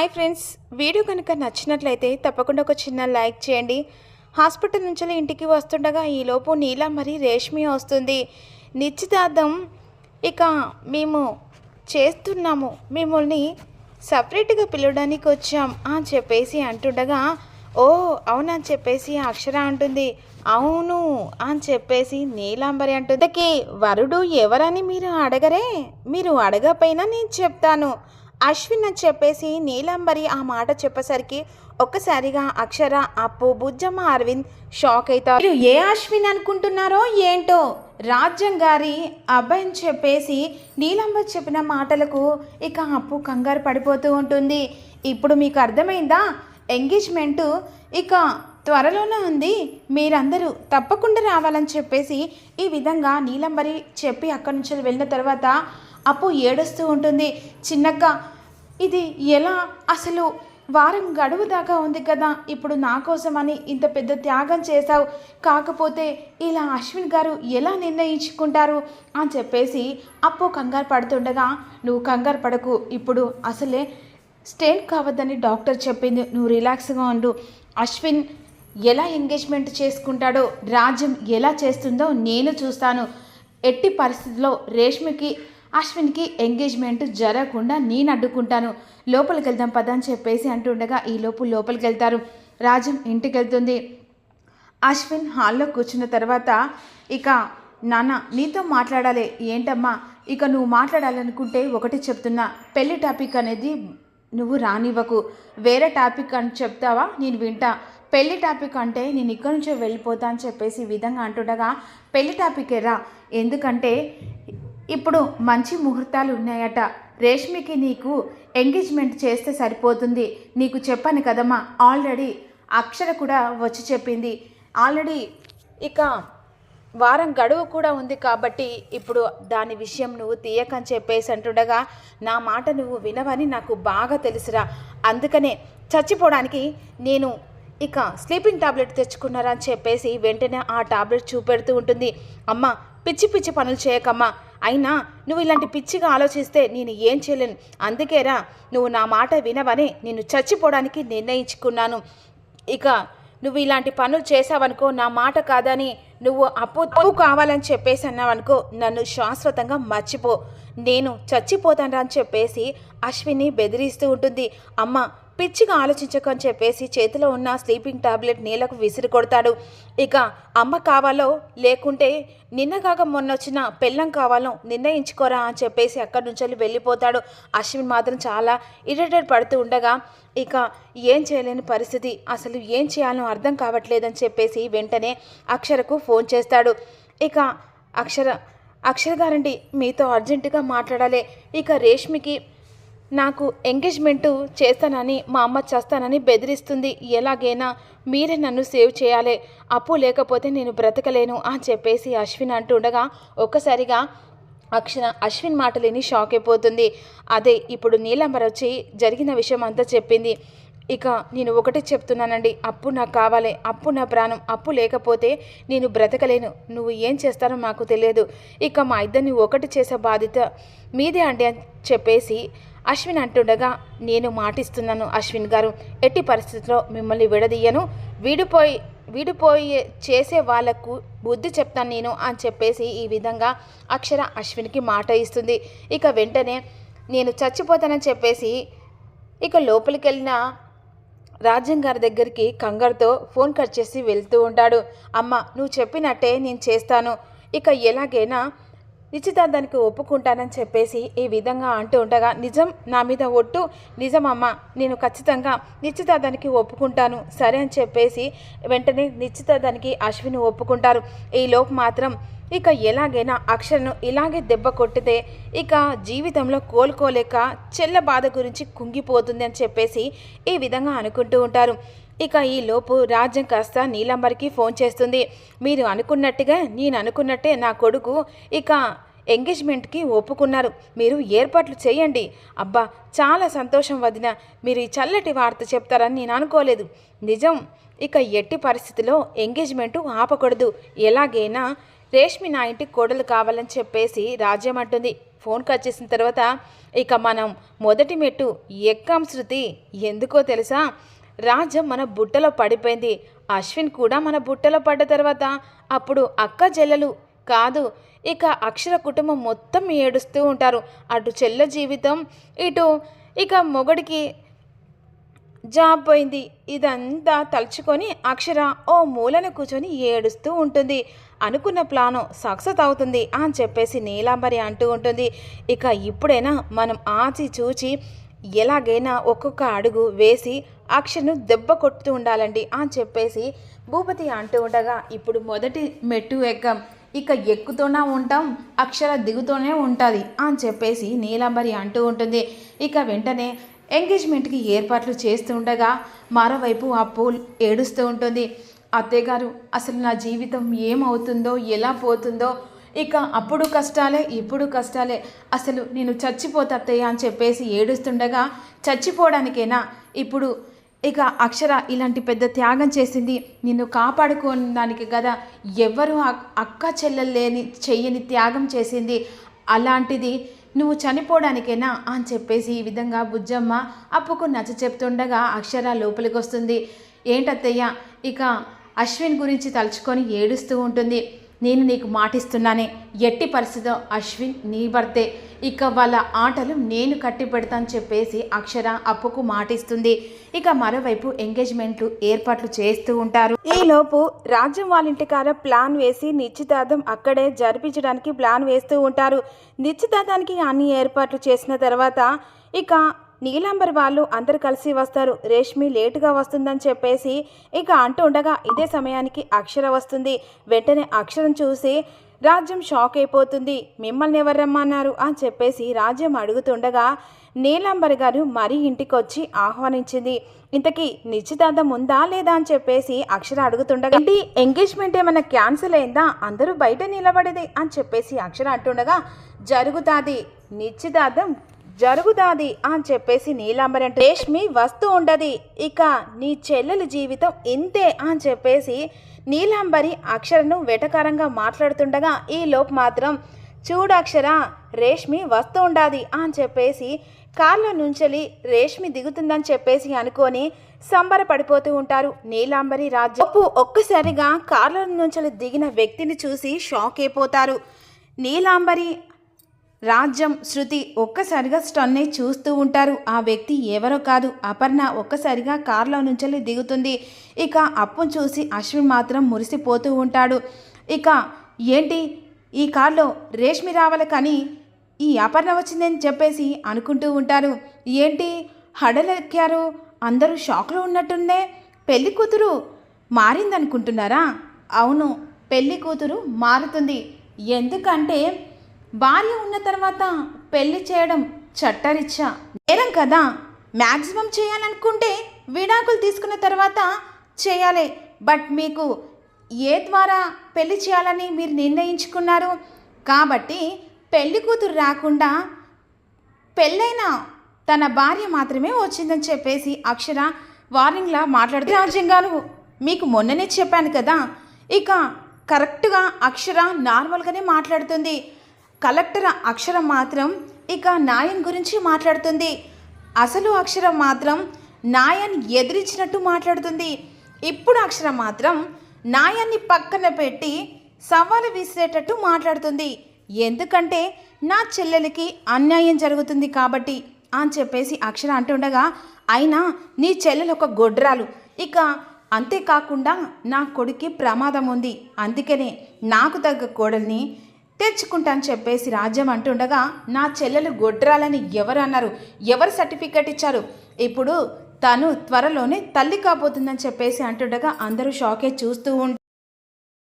Hi friends video కనుక నచ్చినట్లయితే తప్పకుండా ఒక చిన్న లైక్ చేయండి. హాస్పిటల్ నుంచి ఇంటికి వస్తుండగా ఈలోపు నీల మరి రేష్మి వస్తుంది. నిశ్చితార్థం ఇక మేము చేస్తున్నాము. మిమ్మల్ని సపరేట్గా పిలవడానికి వచ్చాం అని చెప్పేసి అంటుండగా ఓ అవునా అని చెప్పేసి అక్షర అంటుంది. అవును అని చెప్పేసి నీలాంబరి అంటుంది వరుడు ఎవరని మీరు అడగరే? మీరు అడగపోయినా నేను చెప్తాను. అశ్విన్ అని చెప్పేసి నీలాంబరి ఆ మాట చెప్పేసరికి ఒక్కసారిగా అక్షర అప్పు బుజ్జమ్మ అరవింద్ షాక్ అవుతారు మీరు ఏ అశ్విన్ అనుకుంటున్నారో ఏంటో రాజ్యం గారి అబ్బాయి అని చెప్పేసి నీలాంబరి చెప్పిన మాటలకు ఇక అప్పు కంగారు పడిపోతూ ఉంటుంది. ఇప్పుడు మీకు అర్థమైందా? ఎంగేజ్మెంటు ఇక త్వరలోనే ఉంది. మీరందరూ తప్పకుండా రావాలని చెప్పేసి ఈ విధంగా నీలంబరి చెప్పి అక్కడి నుంచి వెళ్ళిన తర్వాత అప్పు ఏడుస్తూ ఉంటుంది. చిన్నగా ఇది ఎలా? అసలు వారం గడువు దాకా ఉంది కదా ఇప్పుడు నా కోసమని ఇంత పెద్ద త్యాగం చేశావు. కాకపోతే ఇలా అశ్విన్ గారు ఎలా నిర్ణయించుకుంటారు? అని చెప్పేసి అప్పు కంగారు పడుతుండగా నువ్వు కంగారు పడకు ఇప్పుడు అసలే స్టేట్ కావద్దని డాక్టర్ చెప్పింది. నువ్వు రిలాక్స్గా ఉండు. అశ్విన్ ఎలా ఎంగేజ్మెంట్ చేసుకుంటాడో రాజ్యం ఎలా చేస్తుందో నేను చూస్తాను. ఎట్టి పరిస్థితుల్లో రేష్మికి అశ్విన్కి ఎంగేజ్మెంట్ జరగకుండా నేను అడ్డుకుంటాను. లోపలికి వెళ్దాం పద అని చెప్పేసి అంటుండగా ఈ లోపు లోపలికి వెళ్తారు. రాజ్యం ఇంటికి వెళ్తుంది. అశ్విన్ హాల్లో కూర్చున్న తర్వాత ఇక నాన్న నీతో మాట్లాడాలి. ఏంటమ్మా? ఇక నువ్వు మాట్లాడాలనుకుంటే ఒకటి చెప్తున్నా. పెళ్ళి టాపిక్ అనేది నువ్వు రానివ్వకు. వేరే టాపిక్ అని చెప్తావా? నేను వింటా. పెళ్ళి టాపిక్ అంటే నేను ఇక్కడి నుంచో వెళ్ళిపోతా అని చెప్పేసి విధంగా అంటుండగా పెళ్ళి టాపిక్ రా. ఎందుకంటే ఇప్పుడు మంచి ముహూర్తాలు ఉన్నాయట. రేష్మికి నీకు ఎంగేజ్మెంట్ చేస్తే సరిపోతుంది. నీకు చెప్పాను కదమ్మా ఆల్రెడీ అక్షర కూడా వచ్చి చెప్పింది. ఆల్రెడీ ఇక వారం గడువు కూడా ఉంది కాబట్టి ఇప్పుడు దాని విషయం నువ్వు తీయకని చెప్పేసి అంటుండగా నా మాట నువ్వు వినవని నాకు బాగా తెలుసురా. అందుకనే చచ్చిపోవడానికి నేను ఇక స్లీపింగ్ టాబ్లెట్ తెచ్చుకున్నారా అని చెప్పేసి వెంటనే ఆ టాబ్లెట్ చూపెడుతూ ఉంటుంది. అమ్మ పిచ్చి పిచ్చి పనులు చేయకమ్మా. అయినా నువ్వు ఇలాంటి పిచ్చిగా ఆలోచిస్తే నేను ఏం చేయలేను. అందుకేరా నువ్వు నా మాట వినవని నేను చచ్చిపోవడానికి నిర్ణయించుకున్నాను. ఇక నువ్వు ఇలాంటి పనులు చేసావనుకో నా మాట కాదని నువ్వు అప్పు అప్పు కావాలని చెప్పేసి అన్నావనుకో నన్ను శాశ్వతంగా మర్చిపో. నేను చచ్చిపోతాను అని చెప్పేసి అశ్విని బెదిరిస్తూ ఉంటుంది. అమ్మ పిచ్చిగా ఆలోచించకని చెప్పేసి చేతిలో ఉన్న స్లీపింగ్ టాబ్లెట్ నీళ్ళకు విసిరి కొడతాడు. ఇక అమ్మ కావాలో లేకుంటే నిన్న కాక మొన్న వచ్చిన పెళ్ళం కావాలో నిర్ణయించుకోరా అని చెప్పేసి అక్కడి నుంచి వెళ్ళిపోతాడు. అశ్విన్ మాత్రం చాలా ఇరిటేట్ పడుతూ ఉండగా ఇక ఏం చేయలేని పరిస్థితి. అసలు ఏం చేయాలో అర్థం కావట్లేదని చెప్పేసి వెంటనే అక్షరకు ఫోన్ చేస్తాడు. ఇక అక్షర అక్షర గారండి మీతో అర్జెంటుగా మాట్లాడాలి. ఇక రేష్మికి నాకు ఎంగేజ్మెంట్ చేస్తానని మా అమ్మ చేస్తానని బెదిరిస్తుంది. ఎలాగైనా మీరే నన్ను సేవ్ చేయాలి. అప్పు లేకపోతే నేను బ్రతకలేను అని చెప్పేసి అశ్విన్ అంటుండగా ఒక్కసారిగా అక్షర అశ్విన్ మాటలేని షాక్ అయిపోతుంది. అదే ఇప్పుడు నీలంబర్ వచ్చి జరిగిన విషయం అంతా చెప్పింది. ఇక నేను ఒకటి చెప్తున్నానండి అప్పు నాకు కావాలి అప్పు నా ప్రాణం అప్పు లేకపోతే నేను బ్రతకలేను. నువ్వు ఏం చేస్తారో మాకు తెలియదు. ఇక మా ఇద్దరిని ఒకటి చేసే బాధ్యత మీదే అండి అని చెప్పేసి అశ్విన్ అంటుండగా నేను మాటిస్తున్నాను అశ్విన్ గారు. ఎట్టి పరిస్థితిలో మిమ్మల్ని విడదీయను. విడిపోయి విడిపోయి చేసే వాళ్ళకు బుద్ధి చెప్తాను నేను అని చెప్పేసి ఈ విధంగా అక్షర అశ్విన్కి మాట ఇస్తుంది. ఇక వెంటనే నేను చచ్చిపోతానని చెప్పేసి ఇక లోపలికి వెళ్ళిన రాజ్యం గారి దగ్గరికి కంగారుతో ఫోన్ కట్ చేసి వెళ్తూ ఉంటాడు. అమ్మ నువ్వు చెప్పినట్టే నేను చేస్తాను. ఇక ఎలాగైనా నిశ్చితార్థానికి ఒప్పుకుంటానని చెప్పేసి ఈ విధంగా అంటూ ఉండగా నిజం నా మీద ఒట్టు. నిజమమ్మ నేను ఖచ్చితంగా నిశ్చితార్థానికి ఒప్పుకుంటాను. సరే అని చెప్పేసి వెంటనే నిశ్చితార్థానికి అశ్విని ఒప్పుకుంటారు. ఈ లోపు మాత్రం ఇక ఎలాగైనా అక్షరను ఇలాగే దెబ్బ కొట్టితే ఇక జీవితంలో కోలుకోలేక చెల్ల బాధ గురించి కుంగిపోతుంది అని చెప్పేసి ఈ విధంగా అనుకుంటూ ఉంటారు. ఇక ఈ లోపు రాజ్యం కాస్త నీలంబరికి ఫోన్ చేస్తుంది. మీరు అనుకున్నట్టుగా నేను అనుకున్నట్టే నా కొడుకు ఇక ఎంగేజ్మెంట్కి ఒప్పుకున్నారు. మీరు ఏర్పాట్లు చేయండి. అబ్బా చాలా సంతోషం వదిన. మీరు ఈ చల్లటి వార్త చెప్తారని నేను అనుకోలేదు. నిజం ఇక ఎట్టి పరిస్థితిలో ఎంగేజ్మెంట్ ఆపకూడదు. ఎలాగైనా రేష్మి నా ఇంటికి కోడలు కావాలని చెప్పేసి రాజ్యం అంటుంది. ఫోన్ కట్ చేసిన తర్వాత ఇక మనం మొదటి మెట్టు ఎక్కాం శృతి ఎందుకో తెలుసా? రాజ మన బుట్టలో పడిపోయింది. అశ్విన్ కూడా మన బుట్టలో పడ్డ తర్వాత అప్పుడు అక్క చెల్లెలు కాదు ఇక అక్షర కుటుంబం మొత్తం ఏడుస్తూ ఉంటారు. అటు చెల్ల జీవితం ఇటు ఇక మొగడికి జాబ్ పోయింది. ఇదంతా తలుచుకొని అక్షర ఓ మూలన కూర్చొని ఏడుస్తూ ఉంటుంది. అనుకున్న ప్లాను సక్సెస్ అవుతుంది అని చెప్పేసి నీలాంబరి అంటూ ఉంటుంది. ఇక ఇప్పుడైనా మనం ఆచి చూచి ఎలాగైనా ఒక్కొక్క అడుగు వేసి అక్షను దెబ్బ కొట్టుతూ ఉండాలండి అని చెప్పేసి భూపతి అంటూ ఉండగా ఇప్పుడు మొదటి మెట్టు ఎక్కం. ఇక ఎక్కుతూనే ఉంటాం అక్షర దిగుతూనే ఉంటుంది అని చెప్పేసి నీలాంబరి అంటూ ఉంటుంది. ఇక వెంటనే ఎంగేజ్మెంట్కి ఏర్పాట్లు చేస్తూ ఉండగా మరోవైపు ఆ పూల్ ఏడుస్తూ ఉంటుంది. అత్తయ్యగారు అసలు నా జీవితం ఏమవుతుందో ఎలా పోతుందో? ఇక అప్పుడు కష్టాలే ఇప్పుడు కష్టాలే. అసలు నేను చచ్చిపోతా అత్తయ్య అని చెప్పేసి ఏడుస్తుండగా చచ్చిపోవడానికైనా? ఇప్పుడు ఇక అక్షర ఇలాంటి పెద్ద త్యాగం చేసింది. నిన్ను కాపాడుకోవడానికి కదా ఎవరు అక్- అక్క చెల్లెలు లేని చెయ్యని త్యాగం చేసింది. అలాంటిది నువ్వు చనిపోవడానికేనా అని చెప్పేసి ఈ విధంగా బుజ్జమ్మ అప్పుకు నచ్చ చెప్తుండగా అక్షర లోపలికి వస్తుంది ఏంటత్తయ్య? ఇక అశ్విన్ గురించి తలుచుకొని ఏడుస్తూ ఉంటుంది. నేను నీకు మాటిస్తున్నానే. ఎట్టి పరిస్థితిలో అశ్విన్ నీ భర్తే. ఇక వాళ్ళ ఆటలు నేను కట్టి పెడతాను చెప్పేసి అక్షర అప్పుకు మాటిస్తుంది. ఇక మరోవైపు ఎంగేజ్మెంట్లు ఏర్పాట్లు చేస్తూ ఉంటారు. ఈలోపు రాజ్యం వాళ్ళింటికార ప్లాన్ వేసి నిశ్చితార్థం అక్కడే జరిపించడానికి ప్లాన్ వేస్తూ ఉంటారు. నిశ్చితార్థానికి అన్ని ఏర్పాట్లు చేసిన తర్వాత ఇక నీలాంబర్ వాళ్ళు అందరు కలిసి వస్తారు. రేష్మి లేటుగా వస్తుందని చెప్పేసి ఇక అంటూ ఉండగా ఇదే సమయానికి అక్షర వస్తుంది. వెంటనే అక్షరం చూసి రాజ్యం షాక్ అయిపోతుంది. మిమ్మల్ని ఎవరు రమ్మన్నారు అని చెప్పేసి రాజ్యం అడుగుతుండగా నీలాంబర్ గారు మరీ ఇంటికి వచ్చి ఆహ్వానించింది. ఇంతకీ నిశ్చితార్థం ఉందా లేదా అని చెప్పేసి అక్షర అడుగుతుండగా ఏంటి? ఎంగేజ్మెంట్ ఏమైనా క్యాన్సిల్ అయిందా? అందరూ బయట నిలబడేది అని చెప్పేసి అక్షర అంటుండగా జరుగుతుంది. నిశ్చితార్థం జరుగుదాది అని చెప్పేసి నీలాంబరి అంటే రేష్మి వస్తూ ఉండదు. ఇక నీ చెల్లెలి జీవితం ఇంతే అని చెప్పేసి నీలాంబరి అక్షరను వెటకారంగా మాట్లాడుతుండగా ఈ లోపు మాత్రం చూడు రేష్మి వస్తూ ఉండాది అని చెప్పేసి కార్లో నుంచెలి రేష్మి దిగుతుందని చెప్పేసి అనుకొని సంబరపడిపోతూ ఉంటారు నీలాంబరి రాజ్యం. ఒక్కసారిగా కార్లో నుంచెలి దిగిన వ్యక్తిని చూసి షాక్ అయిపోతారు. నీలాంబరి రాజ్యం శృతి ఒక్కసారిగా స్టన్ అయి చూస్తూ ఉంటారు. ఆ వ్యక్తి ఎవరో కాదు. అపర్ణ ఒక్కసారిగా కారులో నుంచి దిగుతుంది. ఇక అప్పును చూసి అశ్విన్ మాత్రం మురిసిపోతూ ఉంటాడు. ఇక ఏంటి? ఈ కార్లో రేష్మి రావాలి కానీ ఈ అపర్ణ వచ్చిందని చెప్పేసి అనుకుంటూ ఉంటారు. ఏంటి? హడలెక్కారు. అందరూ షాక్లో ఉన్నట్టుందే. పెళ్ళి కూతురు మారిందనుకుంటున్నారా? అవును పెళ్ళి కూతురు మారుతుంది. ఎందుకంటే భార్య ఉన్న తర్వాత పెళ్ళి చేయడం చట్టరిచ్చా. నేరం కదా. మ్యాక్సిమం చేయాలనుకుంటే విడాకులు తీసుకున్న తర్వాత చేయాలి. బట్ మీకు ఏ ద్వారా పెళ్ళి చేయాలని మీరు నిర్ణయించుకున్నారు? కాబట్టి పెళ్ళి కూతురు రాకుండా పెళ్ళైన తన భార్య మాత్రమే వచ్చిందని చెప్పేసి అక్షర వార్నింగ్లా మాట్లాడుతూ రాజ్యంగాను మీకు మొన్ననే చెప్పాను కదా. ఇక కరెక్ట్గా అక్షర నార్మల్గానే మాట్లాడుతుంది. కలెక్టర్ అక్షరం మాత్రం ఇక నాయన్ గురించి మాట్లాడుతుంది. అసలు అక్షరం మాత్రం నాయన్ ఎదిరించినట్టు మాట్లాడుతుంది. ఇప్పుడు అక్షరం మాత్రం నాయాన్ని పక్కన పెట్టి సవాలు విసిరేటట్టు మాట్లాడుతుంది. ఎందుకంటే నా చెల్లెలకి అన్యాయం జరుగుతుంది కాబట్టి అని చెప్పేసి అక్షర అంటుండగా అయినా నీ చెల్లెలు ఒక గొడ్రాలు. ఇక అంతేకాకుండా నా కొడుక్కి ప్రమాదం ఉంది. అందుకనే నాకు తగ్గ కోడల్ని తెచ్చుకుంటాను చెప్పేసి రాజ్యం అంటుండగా నా చెల్లెలు గొడ్రాలని ఎవరు అన్నారు? ఎవరు సర్టిఫికెట్ ఇచ్చారు? ఇప్పుడు తను త్వరలోనే తల్లి కాబోతుందని చెప్పేసి అంటుండగా అందరూ షాకే చూస్తూ ఉంటారు